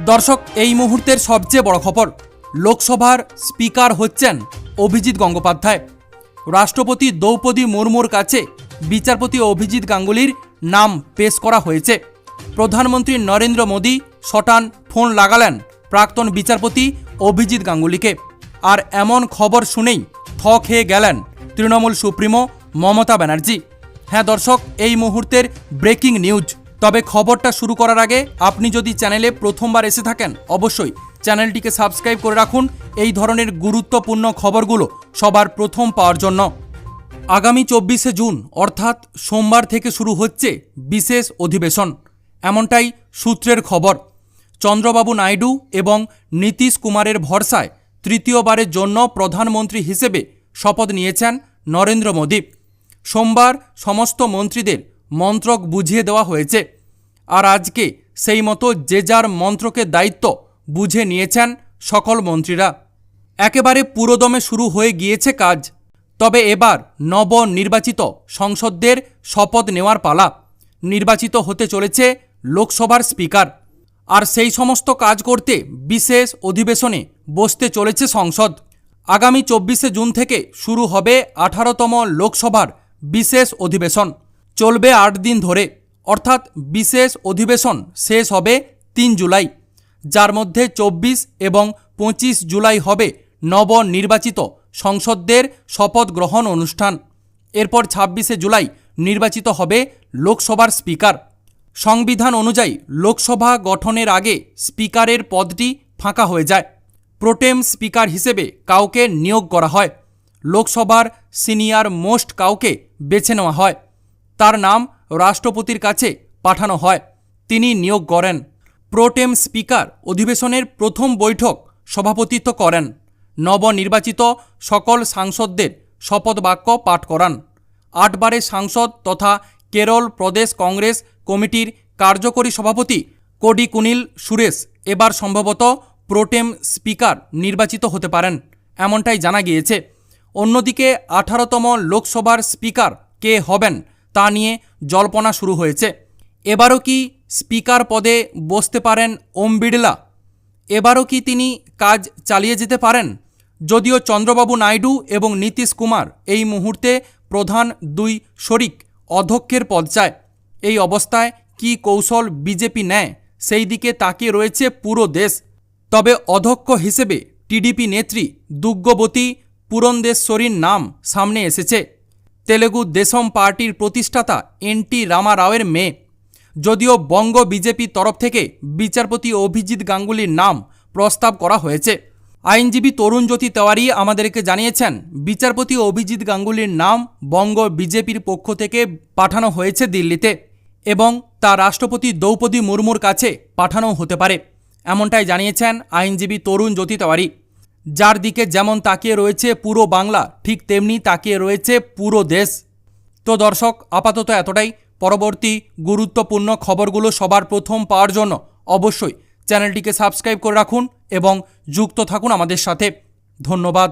দর্শক, এই মুহূর্তের সবচেয়ে বড় খবর, লোকসভার স্পিকার হচ্ছেন অভিজিৎ গঙ্গোপাধ্যায়। রাষ্ট্রপতি দ্রৌপদী মুর্মুর কাছে বিচারপতি অভিজিৎ গাঙ্গুলির নাম পেশ করা হয়েছে। প্রধানমন্ত্রী নরেন্দ্র মোদী শটান ফোন লাগালেন প্রাক্তন বিচারপতি অভিজিৎ গাঙ্গুলিকে। আর এমন খবর শুনেই থ খেয়ে গেলেন তৃণমূল সুপ্রিমো মমতা ব্যানার্জি। হ্যাঁ দর্শক, এই মুহূর্তের ব্রেকিং নিউজ। তবে খবরটা শুরু করার আগে আপনি যদি চ্যানেলে প্রথমবার এসে থাকেন, অবশ্যই চ্যানেলটিকে সাবস্ক্রাইব করে রাখুন। এই ধরনের গুরুত্বপূর্ণ খবরগুলো সবার প্রথম পাওয়ার জন্য। আগামী চব্বিশে জুন, অর্থাৎ সোমবার থেকে শুরু হচ্ছে বিশেষ অধিবেশন। এমনটাই সূত্রের খবর। চন্দ্রবাবু নাইডু এবং নীতিশ কুমারের ভরসায় তৃতীয়বারের জন্য প্রধানমন্ত্রী হিসেবে শপথ নিয়েছেন নরেন্দ্র মোদী। সোমবার সমস্ত মন্ত্রীদের মন্ত্রক বুঝিয়ে দেওয়া হয়েছে। আর আজকে সেই মতো যে যার মন্ত্রকের দায়িত্ব বুঝে নিয়েছেন সকল মন্ত্রীরা। একেবারে পুরোদমে শুরু হয়ে গিয়েছে কাজ। তবে এবার নবনির্বাচিত সংসদদের শপথ নেওয়ার পালা নির্বাচিত হতে চলেছে লোকসভার স্পিকার। আর সেই সমস্ত কাজ করতে বিশেষ অধিবেশনে বসতে চলেছে সংসদ। আগামী চব্বিশে জুন থেকে শুরু হবে আঠারোতম লোকসভার বিশেষ অধিবেশন। চলবে আট দিন ধরে। অর্থাৎ বিশেষ অধিবেশন শেষ হবে তিন জুলাই, যার মধ্যে চব্বিশ এবং পঁচিশ জুলাই হবে নবনির্বাচিত সংসদদের শপথ গ্রহণ অনুষ্ঠান। এরপর ছাব্বিশে জুলাই নির্বাচিত হবে লোকসভার স্পিকার। সংবিধান অনুযায়ী লোকসভা গঠনের আগে স্পিকারের পদটি ফাঁকা হয়ে যায়। প্রোটেম স্পিকার হিসেবে কাউকে নিয়োগ করা হয়। লোকসভার সিনিয়র মোস্ট কাউকে বেছে নেওয়া হয়। তার নাম রাষ্ট্রপতির কাছে পাঠানো হয়। তিনি নিয়োগ করেন। প্রোটেম স্পিকার অধিবেশনের প্রথম বৈঠক সভাপতিত্ব করেন। নবনির্বাচিত সকল সাংসদদের শপথ বাক্য পাঠ করান। আটবারের সাংসদ তথা কেরল প্রদেশ কংগ্রেস কমিটির কার্যকরী সভাপতি কোডি কুনিল সুরেশ এবার সম্ভবত প্রোটেম স্পিকার নির্বাচিত হতে পারেন, এমনটাই জানা গিয়েছে। অন্যদিকে আঠারোতম লোকসভার স্পিকার কে হবেন তা নিয়ে জল্পনা শুরু হয়েছে। এবারও কি স্পিকার পদে বসতে পারেন ওম বিড়লা? এবারও কি তিনি কাজ চালিয়ে যেতে পারেন? যদিও চন্দ্রবাবু নাইডু এবং নীতিশ কুমার এই মুহূর্তে প্রধান দুই শরিক অধ্যক্ষের পদ চায়। এই অবস্থায় কি কৌশল বিজেপি নেয়, সেই দিকে তাকিয়ে রয়েছে পুরো দেশ। তবে অধ্যক্ষ হিসেবে টিডিপি নেত্রী দুগ্গবতী পুরন্দেশ্বরীর নাম সামনে এসেছে। তেলেগু দেশম পার্টির প্রতিষ্ঠাতা এন টি রামা রাওয়ের মেয়ে। যদিও বঙ্গ বিজেপির তরফ থেকে বিচারপতি অভিজিৎ গাঙ্গুলির নাম প্রস্তাব করা হয়েছে। আইনজীবী তরুণ জ্যোতি তেওয়ারি আমাদেরকে জানিয়েছেন, বিচারপতি অভিজিৎ গাঙ্গুলির নাম বঙ্গ বিজেপির পক্ষ থেকে পাঠানো হয়েছে দিল্লিতে এবং তা রাষ্ট্রপতি দ্রৌপদী মুর্মুর কাছে পাঠানো হতে পারে। এমনটাই জানিয়েছেন আইনজীবী তরুণ জ্যোতি তেওয়ারি। যার দিকে যেমন তাকিয়ে রয়েছে পুরো বাংলা, ঠিক তেমনি তাকিয়ে রয়েছে পুরো দেশ। তো দর্শক, আপাতত এতটাই। পরবর্তী গুরুত্বপূর্ণ খবরগুলো সবার প্রথম পাওয়ার জন্য অবশ্যই চ্যানেলটিকে সাবস্ক্রাইব করে রাখুন এবং যুক্ত থাকুন আমাদের সাথে। ধন্যবাদ।